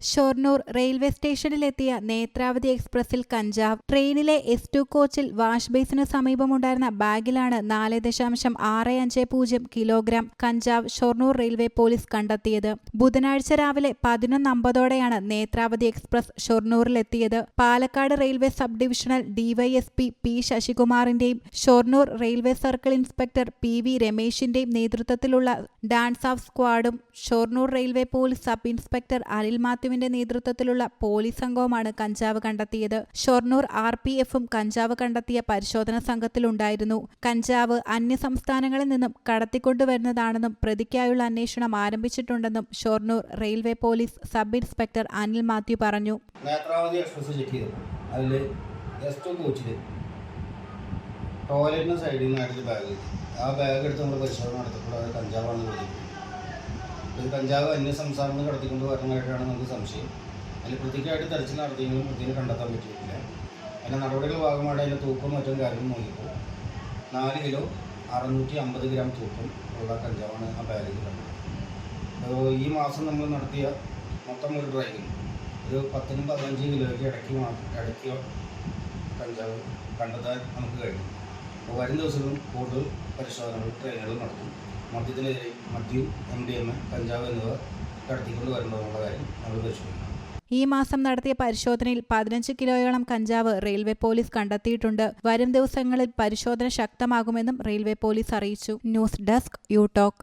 Shoranur railway സ്റ്റേഷനിലെത്തിയ Netravati എക്സ്പ്രസിൽ കഞ്ചാവ്. ട്രെയിനിലെ എസ് ടു കോച്ചിൽ വാഷ് ബേസിന് സമീപമുണ്ടായിരുന്ന ബാഗിലാണ് നാല് ദശാംശം ആറ് അഞ്ച് പൂജ്യം കിലോഗ്രാം കഞ്ചാവ് ഷൊർണൂർ റെയിൽവേ പോലീസ് കണ്ടെത്തിയത്. ബുധനാഴ്ച രാവിലെ പതിനൊന്ന് അമ്പതോടെയാണ് Netravati express ഷൊർണൂറിലെത്തിയത് Palakkad railway sub divisional DYSP P ശശികുമാറിന്റെയും Shoranur railway circle inspector P V രമേശിന്റെയും നേതൃത്വത്തിലുള്ള ഡാൻസ് ഓഫ് സ്ക്വാഡും Shoranur railway police sub inspector Anil മാത്യുവിന്റെ നേതൃത്വത്തിലുള്ള പോലീസ് സംഘവുമാണ് കഞ്ചാവ് കണ്ടെത്തിയത്. ഷൊർണൂർ ആർ പി എഫും കഞ്ചാവ് കണ്ടെത്തിയ പരിശോധന സംഘത്തിലുണ്ടായിരുന്നു. കഞ്ചാവ് അന്യ സംസ്ഥാനങ്ങളിൽ നിന്നും കടത്തിക്കൊണ്ടുവരുന്നതാണെന്നും പ്രതിക്കായുള്ള അന്വേഷണം ആരംഭിച്ചിട്ടുണ്ടെന്നും Shoranur railway police sub inspector Anil Mathew പറഞ്ഞു. ടോയ്ലറ്റിന് സൈഡിൽ നിന്ന് ബാഗ് ആ ബാഗ് എടുത്ത് നമ്മൾ പരിശോധന നടത്തപ്പോൾ അത് കഞ്ചാവാണെന്ന് ഇത് കഞ്ചാവ് അന്യ സംസ്ഥാനത്ത് കടത്തിക്കൊണ്ട് വരുന്നതായിട്ടാണ് നമുക്ക് സംശയം. അതിൽ പ്രതിക്കായിട്ട് തെരച്ചിൽ നടത്തിയെങ്കിലും പ്രതിനെ കണ്ടെത്താൻ പറ്റിയിട്ടില്ല. അതിന്റെ നടപടികളുടെ ഭാഗമായിട്ട് അതിന്റെ തൂക്കം മറ്റും കാര്യം നോക്കിയപ്പോൾ നാല് കിലോ അറുന്നൂറ്റി അമ്പത് ഗ്രാം തൂക്കം ഉള്ള കഞ്ചാവാണ് ആ ബാഗിൽ കണ്ടത്. അപ്പോൾ ഈ മാസം നമ്മൾ നടത്തിയ മൊത്തം ഒരു ഡ്രൈവിംഗ് ഒരു പത്തിനും പതിനഞ്ച് കിലോയ്ക്ക് ഇടയ്ക്ക് മാത്രം ഇടയ്ക്ക് കഞ്ചാവ് കണ്ടെത്താൻ നമുക്ക് കഴിയും അപ്പോൾ വരും ദിവസങ്ങളും കൂടുതൽ പരിശോധനകൾ ട്രെയിനുകൾ നടത്തും. മദ്യത്തിനെതിരെ മദ്യം എം ഡി എം എ കഞ്ചാവ് എന്നിവ കടത്തിക്കൊണ്ട് വരേണ്ടതെന്നുള്ള കാര്യം നമ്മൾ പരിശോധിക്കും ഈ മാസം നടത്തിയ പരിശോധനയിൽ പതിനഞ്ച് കിലോയോളം കഞ്ചാവ് റെയിൽവേ പോലീസ് കണ്ടെത്തിയിട്ടുണ്ട്. വരും ദിവസങ്ങളിൽ പരിശോധന ശക്തമാകുമെന്നും റെയിൽവേ പോലീസ് അറിയിച്ചു. News desk you talk